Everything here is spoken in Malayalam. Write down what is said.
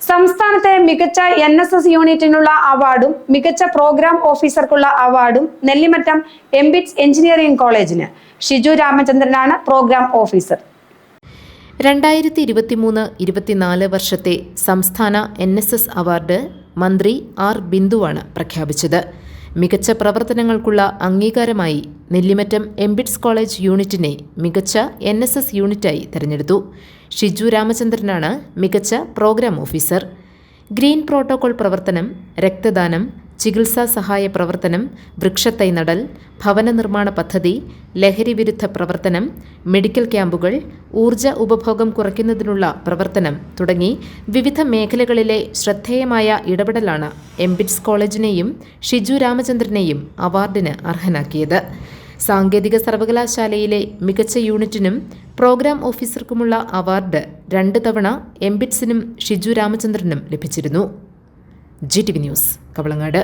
സംസ്ഥാനത്തെ മികച്ച എൻ എസ് എസ് യൂണിറ്റിനുള്ള അവാർഡും മികച്ച പ്രോഗ്രാം ഓഫീസർക്കുള്ള അവാർഡും നെല്ലിമറ്റം എംബിറ്റ്സ് എഞ്ചിനീയറിംഗ് കോളേജിന് ഷിജു രാമചന്ദ്രനാണ് പ്രോഗ്രാം ഓഫീസർ രണ്ടായിരത്തി ഇരുപത്തിമൂന്ന് ഇരുപത്തിനാല് വർഷത്തെ സംസ്ഥാന എൻ എസ് എസ് അവാർഡ് മന്ത്രി ആർ ബിന്ദുവാണ് പ്രഖ്യാപിച്ചത്. മികച്ച പ്രവർത്തനങ്ങൾക്കുള്ള അംഗീകാരമായി നെല്ലിമറ്റം എംബിറ്റ്സ് കോളേജ് യൂണിറ്റിനെ മികച്ച എൻ എസ് എസ് യൂണിറ്റായി തിരഞ്ഞെടുത്തു. ഷിജു രാമചന്ദ്രനാണ് മികച്ച പ്രോഗ്രാം ഓഫീസർ. ഗ്രീൻ പ്രോട്ടോകോൾ പ്രവർത്തനം രക്തദാനം ചികിത്സാ സഹായ പ്രവർത്തനം വൃക്ഷത്തൈ നടൽ ഭവന നിർമ്മാണ പദ്ധതി ലഹരി വിരുദ്ധ പ്രവർത്തനം മെഡിക്കൽ ക്യാമ്പുകൾ ഊർജ ഉപഭോഗം കുറയ്ക്കുന്നതിനുള്ള പ്രവർത്തനം തുടങ്ങി വിവിധ മേഖലകളിലെ ശ്രദ്ധേയമായ ഇടപെടലാണ് എംബിറ്റ്സ് കോളേജിനെയും ഷിജു രാമചന്ദ്രനെയും അവാർഡിന് അർഹനാക്കിയത്. സാങ്കേതിക സർവകലാശാലയിലെ മികച്ച യൂണിറ്റിനും പ്രോഗ്രാം ഓഫീസർക്കുമുള്ള അവാർഡ് രണ്ട് തവണ എംബിറ്റ്സിനും ഷിജു രാമചന്ദ്രനും ലഭിച്ചിരുന്നു. G T V news Kavalangad.